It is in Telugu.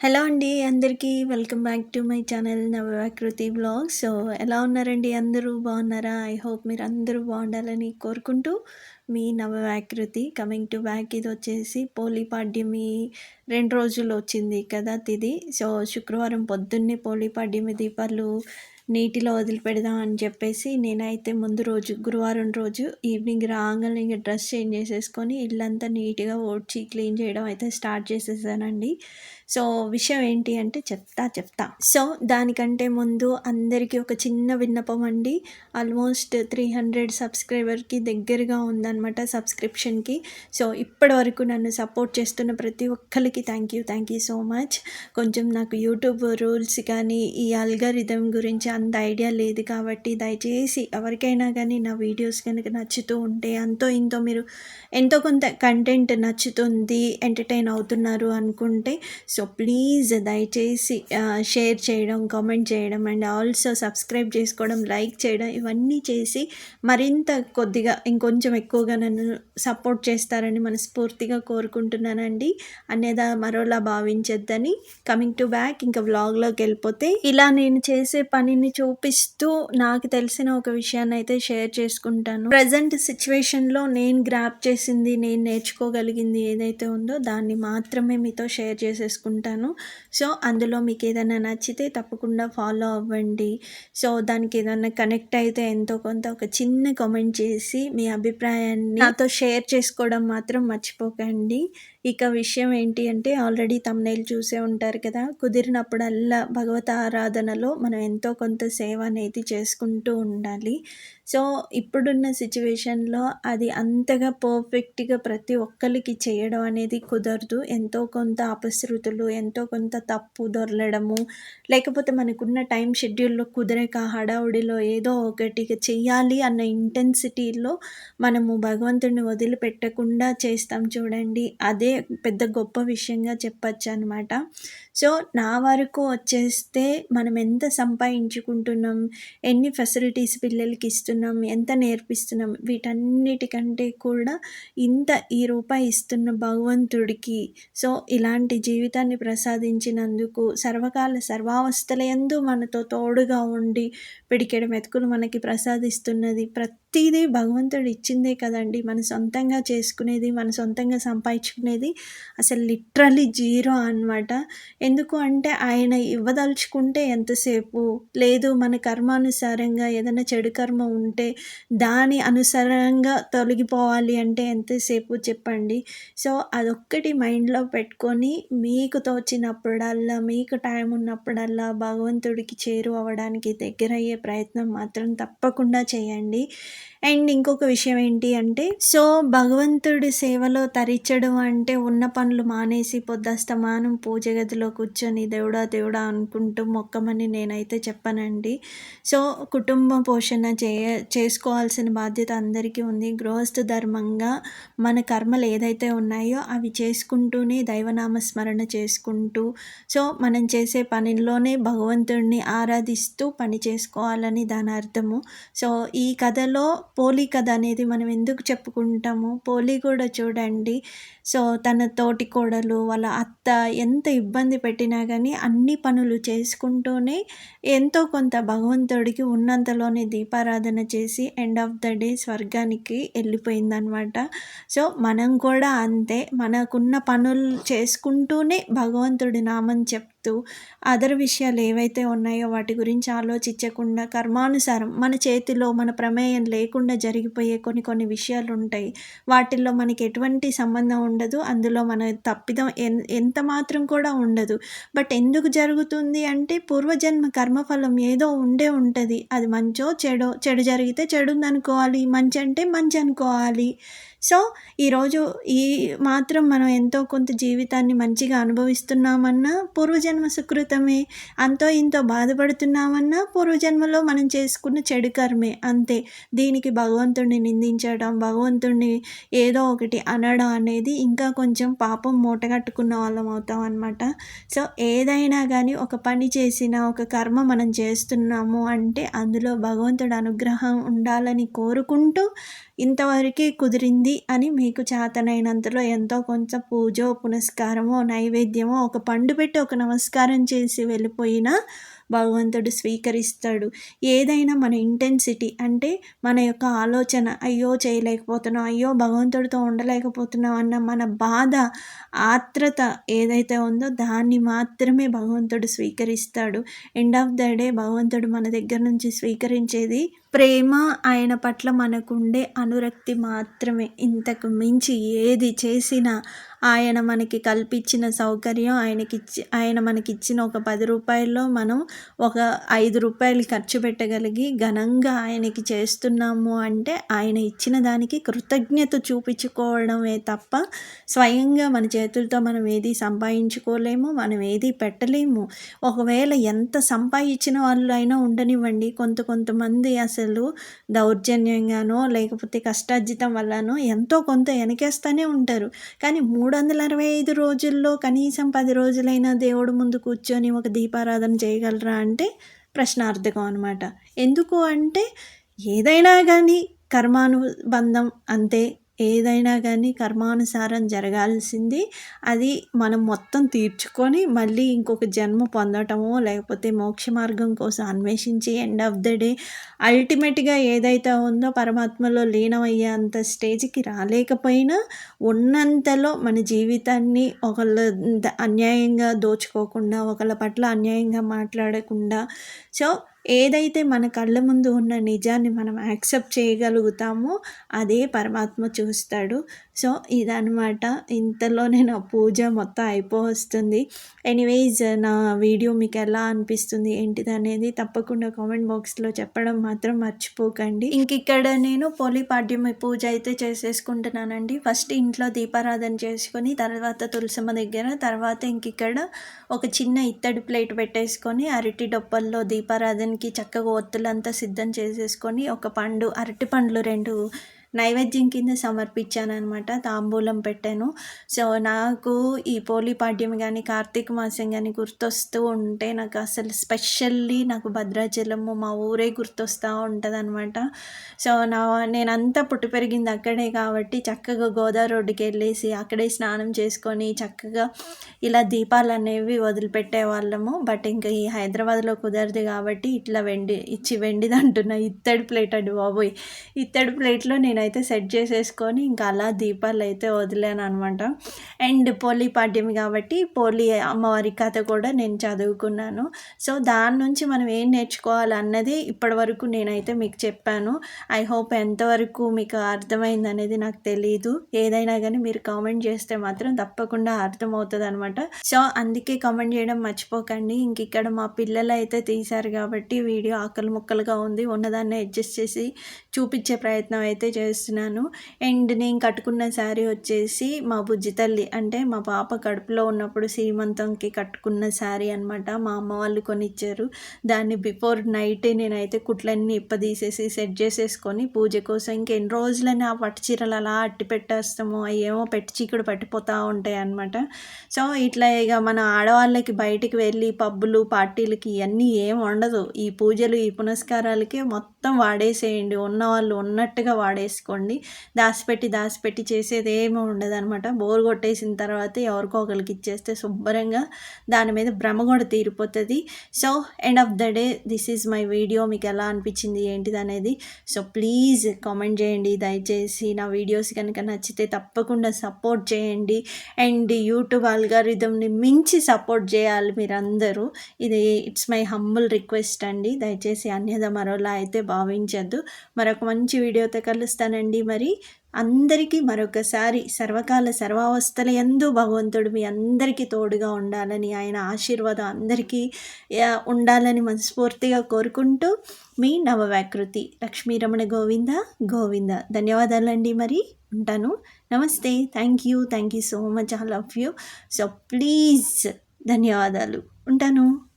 హలో అండి అందరికీ welcome back to my channel Navavakruthi blog so ఎలా ఉన్నారండి? అందరూ బాగున్నారా? ఐ హోప్ మీరు అందరూ బాగుండాలని కోరుకుంటూ మీ నవవాకృతి కమింగ్ టు బ్యాక్. ఇది వచ్చేసి పోలీపాడ్యమి రెండు రోజులు వచ్చింది కదా తిది. సో శుక్రవారం పొద్దున్నే పోలీపాడ్యమి దీపాలు నీటిలో వదిలిపెడదాం అని చెప్పేసి నేనైతే ముందు రోజు గురువారం రోజు ఈవినింగ్ రాగానే ఇంకా డ్రెస్ చేంజ్ చేసేసుకొని ఇల్లంతా నీట్గా ఓడ్చి క్లీన్ చేయడం అయితే స్టార్ట్ చేసేసానండి. సో విషయం ఏంటి అంటే చెప్తా చెప్తా. సో దానికంటే ముందు అందరికీ ఒక చిన్న విన్నపం అండి. ఆల్మోస్ట్ త్రీ హండ్రెడ్ సబ్స్క్రైబర్కి దగ్గరగా ఉందన్నమాట సబ్స్క్రిప్షన్కి. సో ఇప్పటి వరకు నన్ను సపోర్ట్ చేస్తున్న ప్రతి ఒక్కరికి thank you thank you so much. కొంచెం నాకు యూట్యూబ్ రూల్స్ కానీ ఈ అల్గారిథం గురించి అంత ఐడియా లేదు కాబట్టి దయచేసి ఎవరికైనా కానీ నా వీడియోస్ కనుక నచ్చుతూ ఉంటే అంతో ఇంతో మీరు ఎంతో కొంత కంటెంట్ నచ్చుతుంది ఎంటర్టైన్ అవుతున్నారు అనుకుంటే సో ప్లీజ్ దయచేసి షేర్ చేయడం కామెంట్ చేయడం అండ్ ఆల్సో సబ్స్క్రైబ్ చేసుకోవడం లైక్ చేయడం ఇవన్నీ చేసి మరింత కొద్దిగా ఇంకొంచెం ఎక్కువగా నన్ను సపోర్ట్ చేస్తారని మనస్ఫూర్తిగా కోరుకుంటున్నానండి. అనేదా మరోలా భావించొద్దని. కమింగ్ టు బ్యాక్ ఇంకా వ్లాగ్లోకి వెళ్ళిపోతే ఇలా నేను చేసే పనిని చూపిస్తూ నాకు తెలిసిన ఒక విషయాన్ని అయితే షేర్ చేసుకుంటాను. ప్రజెంట్ సిచ్యువేషన్లో నేను గ్రాప్ చేసింది నేను నేర్చుకోగలిగింది ఏదైతే ఉందో దాన్ని మాత్రమే మీతో షేర్ చేసేసుకుంటాను సో అందులో మీకు ఏదైనా నచ్చితే తప్పకుండా ఫాలో అవ్వండి. సో దానికి ఏదైనా కనెక్ట్ అయితే ఎంతో కొంత ఒక చిన్న కామెంట్ చేసి మీ అభిప్రాయాన్ని నాతో షేర్ చేసుకోవడం మాత్రం మర్చిపోకండి. ఇక విషయం ఏంటి అంటే ఆల్రెడీ తమ్నైల్ చూసే ఉంటారు కదా. కుదిరినప్పుడల్లా భగవత ఆరాధనలో మనం ఎంతో కొంత సేవ అనేది చేసుకుంటూ ఉండాలి. సో ఇప్పుడున్న సిచ్యువేషన్లో అది అంతగా పర్ఫెక్ట్గా ప్రతి ఒక్కరికి చేయడం అనేది కుదరదు. ఎంతో కొంత అపశృతులు ఎంతో కొంత తప్పు దొరలడము లేకపోతే మనకున్న టైం షెడ్యూల్లో కుదరక హడావుడిలో ఏదో ఒకటి చెయ్యాలి అన్న ఇంటెన్సిటీలో మనము భగవంతుడిని వదిలిపెట్టకుండా చేస్తాం చూడండి. అదే పెద్ద గొప్ప విషయంగా చెప్పచ్చు అనమాట సో నా వరకు వచ్చేస్తే మనం ఎంత సంపాదించుకుంటున్నాం ఎన్ని ఫెసిలిటీస్ పిల్లలకి ఇస్తున్నాం ఎంత నేర్పిస్తున్నాం వీటన్నిటికంటే కూడా ఇంత ఈ రూపాయి ఇస్తున్న భగవంతుడికి. సో ఇలాంటి జీవితాన్ని ప్రసాదించినందుకు సర్వకాల సర్వావస్థలయందు మనతో తోడుగా ఉండి పిడికెడ మెతుకులు మనకి ప్రసాదిస్తున్నది ప్రతి ప్రతిదీ భగవంతుడు ఇచ్చిందే కదండి. మన సొంతంగా చేసుకునేది మన సొంతంగా సంపాదించుకునేది అసలు లిటరలీ జీరో అనమాట ఎందుకు అంటే ఆయన ఇవ్వదలుచుకుంటే ఎంతసేపు? లేదు మన కర్మానుసారంగా ఏదైనా చెడు కర్మ ఉంటే దాని అనుసారంగా తొలగిపోవాలి అంటే ఎంతసేపు చెప్పండి. సో అదొక్కటి మైండ్లో పెట్టుకొని మీకు తోచినప్పుడల్లా మీకు టైం ఉన్నప్పుడల్లా భగవంతుడికి చేరు అవ్వడానికి దగ్గర అయ్యే ప్రయత్నం మాత్రం తప్పకుండా చేయండి. అండ్ ఇంకొక విషయం ఏంటి అంటే సో భగవంతుడి సేవలో తరించడం అంటే ఉన్న పనులు మానేసి పొద్దస్తమానం పూజ గదిలో కూర్చొని దేవుడా దేవుడా అనుకుంటూ మొక్కమని నేనైతే చెప్పానండి. సో కుటుంబ పోషణ చేయ చేసుకోవాల్సిన బాధ్యత అందరికీ ఉంది. గృహస్థ ధర్మంగా మన కర్మలు ఏదైతే ఉన్నాయో అవి చేసుకుంటూనే దైవనామ స్మరణ చేసుకుంటూ సో మనం చేసే పనిలోనే భగవంతుడిని ఆరాధిస్తూ పని చేసుకోవాలని దాని అర్థము. సో ఈ కథలో పోలీ కథ అనేది మనం ఎందుకు చెప్పుకుంటాము? పోలీ కూడా చూడండి. సో తన తోటి కోడలు వాళ్ళ అత్త ఎంత ఇబ్బంది పెట్టినా కానీ అన్ని పనులు చేసుకుంటూనే ఎంతో కొంత భగవంతుడికి ఉన్నంతలోనే దీపారాధన చేసి ఎండ్ ఆఫ్ ద డే స్వర్గానికి వెళ్ళిపోయిందనమాట సో మనం కూడా అంతే. మనకున్న పనులు చేసుకుంటూనే భగవంతుడి నామం చెప్తూ అదర్ విషయాలు ఏవైతే ఉన్నాయో వాటి గురించి ఆలోచించకుండా కర్మానుసారం మన చేతిలో మన ప్రమేయం లేకుండా జరిగిపోయే కొన్ని కొన్ని విషయాలు ఉంటాయి. వాటిల్లో మనకి ఎటువంటి సంబంధం ఉండదు. అందులో మన తప్పిదం ఎంత మాత్రం కూడా ఉండదు. బట్ ఎందుకు జరుగుతుంది అంటే పూర్వజన్మ కర్మఫలం ఏదో ఉండే ఉంటుంది. అది మంచో చెడో చెడు జరిగితే చెడు అనుకోవాలి మంచి అంటే మంచి అనుకోవాలి. సో ఈరోజు ఈ మాత్రం మనం ఎంతో కొంత జీవితాన్ని మంచిగా అనుభవిస్తున్నామన్నా పూర్వజన్మ సుకృతమే. అంతో ఇంతో బాధపడుతున్నామన్నా పూర్వజన్మలో మనం చేసుకున్న చెడు కర్మే. అంతే. దీనికి భగవంతుడిని నిందించడం భగవంతుడిని ఏదో ఒకటి అనడం అనేది ఇంకా కొంచెం పాపం మూటగట్టుకున్న వాళ్ళం అవుతాం అనమాట సో ఏదైనా కానీ ఒక పని చేసిన ఒక కర్మ మనం చేస్తున్నాము అంటే అందులో భగవంతుడు అనుగ్రహం ఉండాలని కోరుకుంటూ ఇంతవరకే కుదిరింది అని మీకు చేతనైనంతలో ఎంతో కొంచెం పూజో పునస్కారమో నైవేద్యమో ఒక పండు పెట్టి ఒక నమస్కారం నమస్కారం చేసి వెళ్ళిపోయిన భగవంతుడు స్వీకరిస్తాడు. ఏదైనా మన ఇంటెన్సిటీ అంటే మన యొక్క ఆలోచన అయ్యో చేయలేకపోతున్నాం అయ్యో భగవంతుడితో ఉండలేకపోతున్నాం అన్న మన బాధ ఆత్రత ఏదైతే ఉందో దాన్ని మాత్రమే భగవంతుడు స్వీకరిస్తాడు. ఎండ్ ఆఫ్ ద డే భగవంతుడు మన దగ్గర నుంచి స్వీకరించేది ప్రేమ ఆయన పట్ల మనకుండే అనురక్తి మాత్రమే. ఇంతకు మించి ఏది చేసినా ఆయన మనకి కల్పించిన సౌకర్యం ఆయనకిచ్చి ఆయన మనకిచ్చిన ఒక పది రూపాయల్లో మనం ఒక ఐదు రూపాయలు ఖర్చు పెట్టగలిగి ఘనంగా ఆయనకి చేస్తున్నాము అంటే ఆయన ఇచ్చిన దానికి కృతజ్ఞత చూపించుకోవడమే తప్ప స్వయంగా మన చేతులతో మనం ఏది సంపాదించుకోలేము మనం ఏది పెట్టలేము. ఒకవేళ ఎంత సంపాదించిన వాళ్ళు అయినా ఉండనివ్వండి. కొంత కొంతమంది అసలు దౌర్జన్యంగానో లేకపోతే కష్టార్జితం వల్లనో ఎంతో కొంత వెనకేస్తూనే ఉంటారు. కానీ మూడు మూడు వందల అరవై ఐదు రోజుల్లో కనీసం పది రోజులైనా దేవుడు ముందు కూర్చొని ఒక దీపారాధన చేయగలరా? అంటే ప్రశ్నార్థకం అనమాట ఎందుకు అంటే ఏదైనా కానీ కర్మానుబంధం అంతే. ఏదైనా కానీ కర్మానుసారం జరగాల్సింది. అది మనం మొత్తం తీర్చుకొని మళ్ళీ ఇంకొక జన్మ పొందటమో లేకపోతే మోక్ష మార్గం కోసం అన్వేషించి ఎండ్ ఆఫ్ ద డే అల్టిమేట్గా ఏదైతే ఉందో పరమాత్మలో లీనమయ్యేంత స్టేజ్కి రాలేకపోయినా ఉన్నంతలో మన జీవితాన్ని ఒకళ్ళ అన్యాయంగా దోచుకోకుండా ఒకళ్ళ పట్ల అన్యాయంగా మాట్లాడకుండా. సో ఏదైతే మన కళ్ళ ముందు ఉన్న నిజాన్ని మనం యాక్సెప్ట్ చేయగలుగుతామో అదే పరమాత్మ చూస్తాడు. సో ఇదనమాట ఇంతలోనే నా పూజ మొత్తం అయిపోవస్తుంది ఎనీవేస్ నా వీడియో మీకు ఎలా అనిపిస్తుంది ఏంటిది అనేది తప్పకుండా కామెంట్ బాక్స్లో చెప్పడం మాత్రం మర్చిపోకండి. ఇంక ఇక్కడ నేను పోలిపాడ్యమి పూజ అయితే చేసేసుకుంటున్నానండి. ఫస్ట్ ఇంట్లో దీపారాధన చేసుకొని తర్వాత తులసమ్మ దగ్గర తర్వాత ఇంక ఇక్కడ ఒక చిన్న ఇత్తడి ప్లేట్ పెట్టేసుకొని అరటి డొప్పల్లో దీపారాధనకి చక్కగా ఒత్తులంతా సిద్ధం చేసేసుకొని ఒక పండు అరటి పండ్లు రెండు నైవేద్యం కింద సమర్పించాను అనమాట తాంబూలం పెట్టాను. సో నాకు ఈ పోలిపాడ్యం కానీ కార్తీక మాసం కానీ గుర్తొస్తూ ఉంటే నాకు అసలు స్పెషల్లీ నాకు భద్రాచలము మా ఊరే గుర్తొస్తూ ఉంటుంది అనమాట సో నా నేనంతా పుట్టి పెరిగింది అక్కడే కాబట్టి చక్కగా గోదావరి రోడ్డుకి వెళ్ళేసి అక్కడే స్నానం చేసుకొని చక్కగా ఇలా దీపాలు అనేవి వదిలిపెట్టే వాళ్ళము బట్ ఇంకా ఈ హైదరాబాద్లో కుదరదు కాబట్టి ఇట్లా వెండి ఇచ్చి వెండిది అంటున్నా ఇత్తడి ప్లేట్ అండి బాబోయ్. ఇత్తడి ప్లేట్లో నేను నేనైతే సెట్ చేసేసుకొని ఇంకా అలా దీపాలు అయితే వదిలాను అనమాట అండ్ పోలీ పాడ్యం కాబట్టి పోలీ అమ్మవారి కథ కూడా నేను చదువుకున్నాను. సో దాని నుంచి మనం ఏం నేర్చుకోవాలి అన్నది ఇప్పటి వరకు నేనైతే మీకు చెప్పాను. ఐ హోప్ ఎంతవరకు మీకు అర్థమైంది అనేది నాకు తెలియదు ఏదైనా కానీ మీరు కామెంట్ చేస్తే మాత్రం తప్పకుండా అర్థమవుతుంది అనమాట సో అందుకే కామెంట్ చేయడం మర్చిపోకండి. ఇంక ఇక్కడ మా పిల్లలు అయితే తీశారు కాబట్టి వీడియో ఆకలి ముక్కలుగా ఉంది. ఉన్నదాన్ని అడ్జస్ట్ చేసి చూపించే ప్రయత్నం అయితే చేస్తాను చేస్తున్నాను. అండ్ నేను కట్టుకున్న శారీ వచ్చేసి మా బుజ్జి తల్లి. అంటే మా పాప కడుపులో ఉన్నప్పుడు సీమంతంకి కట్టుకున్న శారీ అనమాట మా అమ్మ వాళ్ళు కొనిచ్చారు. దాన్ని బిఫోర్ నైట్ నేనైతే కుట్లన్నీ ఇప్పదీసేసి సెట్ చేసేసుకొని పూజ కోసం ఇంకెన్ని రోజులని ఆ పట్టు చీరలు అలా అట్టి పెట్టేస్తాము అయ్యేమో పెట్టి చీకుడు పట్టిపోతూ ఉంటాయి అనమాట సో ఇట్లా ఇక మన ఆడవాళ్ళకి బయటికి వెళ్ళి పబ్బులు పార్టీలకి ఇవన్నీ ఏం ఉండదు ఈ పూజలు ఈ పునస్కారాలకి మొత్తం వాడేసేయండి. ఉన్నవాళ్ళు ఉన్నట్టుగా వాడేసి చేసుకోండి దాచిపెట్టి దాచిపెట్టి చేసేది ఏమీ ఉండదు అనమాట బోర్ కొట్టేసిన తర్వాత ఎవరికో ఒకరికి ఇచ్చేస్తే శుభ్రంగా దాని మీద భ్రమ కూడా తీరిపోతుంది. So end of the day this is my video మీకు ఎలా అనిపించింది ఏంటిది అనేది సో ప్లీజ్ కామెంట్ చేయండి. దయచేసి నా వీడియోస్ కనుక నచ్చితే తప్పకుండా సపోర్ట్ చేయండి. అండ్ యూట్యూబ్ అల్గారిథంని మించి సపోర్ట్ చేయాలి మీరందరూ. ఇది ఇట్స్ మై హంబుల్ రిక్వెస్ట్ అండి. దయచేసి అన్యద మరోలా అయితే భావించద్దు. మరొక మంచి వీడియోతో కలుస్తాను. ఉంటానండి మరి. అందరికీ మరొకసారి సర్వకాల సర్వావస్థల ఎందు భగవంతుడు మీ అందరికీ తోడుగా ఉండాలని ఆయన ఆశీర్వాదం అందరికీ ఉండాలని మనస్ఫూర్తిగా కోరుకుంటూ మీ నవవ్యాకృతి లక్ష్మీరమణ గోవింద గోవింద. ధన్యవాదాలండి మరి. ఉంటాను. నమస్తే. Thank you. Thank you so much. I love you. So please. ధన్యవాదాలు. ఉంటాను.